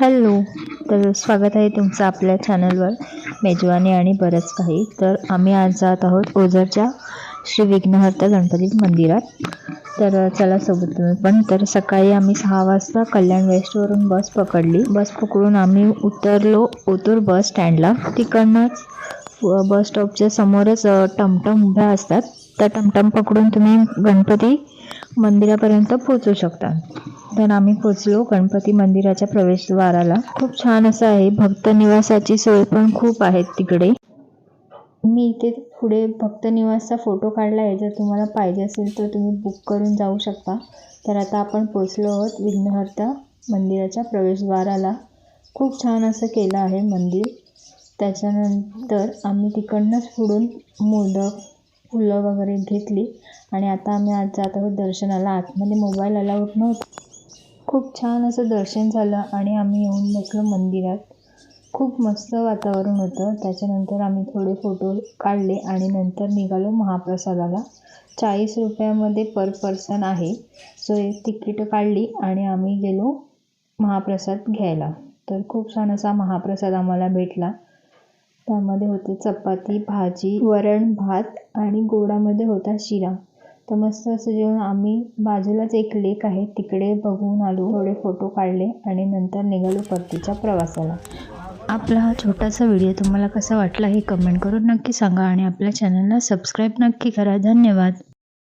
Hello तर स्वागत आहे तुमचं आपल्या चॅनलवर मेजवानी आणि बरंच काही. तर आम्ही आज जात आहोत ओझरच्या श्री विघ्नहर्ता गणपती मंदिरात. तर चला सोबत तुम्ही पण. तर सकाळी आम्ही सहा वाजता कल्याण वेस्टवरून बस पकडली. बस पकडून आम्ही उतरलो ओतूर बस स्टँडला तिकडनंच बस स्टॉपच्या समोरच टमटम उभ्या असतात. तर टमटम पकडून तुम्ही गणपती मंदिरापर्यंत पोचू शकता. तर आम्ही पोचलो गणपती मंदिराच्या प्रवेशद्वाराला. खूप छान असं आहे. भक्त निवासाची सोय पण खूप आहेत तिकडे. मी इथे पुढे भक्त निवासचा फोटो काढला आहे. जर तुम्हाला पाहिजे असेल तर तुम्ही बुक करून जाऊ शकता. तर आता आपण पोचलो आहोत विघ्नहर्ता मंदिराच्या प्रवेशद्वाराला. खूप छान असं केलं आहे मंदिर. त्याच्यानंतर आम्ही तिकडनंच पुढून मोदक फुलं वगैरे घेतली. आणि आता आम्ही आज जात आहोत दर्शनाला. आतमध्ये मोबाईल अलाउड नव्हता. खूप छान असं दर्शन झालं आणि आम्ही येऊन बसलो मंदिरात. खूप मस्त वातावरण होतं. त्याच्यानंतर आम्ही थोडे फोटो काढले आणि नंतर निघालो महाप्रसादाला. चाळीस रुपयामध्ये पर पर्सन आहे. सो एक तिकीट काढली आणि आम्ही गेलो महाप्रसाद घ्यायला. तर खूप छान असा महाप्रसाद आम्हाला भेटला. त्यामध्ये होते चपाती भाजी वरण भात आणि गोडामध्ये होता शिरा. तर मस्त असं जेवण आम्ही बाजूलाच एक लेक आहे. तिकडे बघून आलो थोडे फोटो काढले आणि नंतर निघालो परतीच्या प्रवासाला. आपला हा छोटासा व्हिडिओ तुम्हाला कसा वाटला हे कमेंट करून नक्की सांगा आणि आपल्या चॅनलला सबस्क्राईब नक्की करा. धन्यवाद.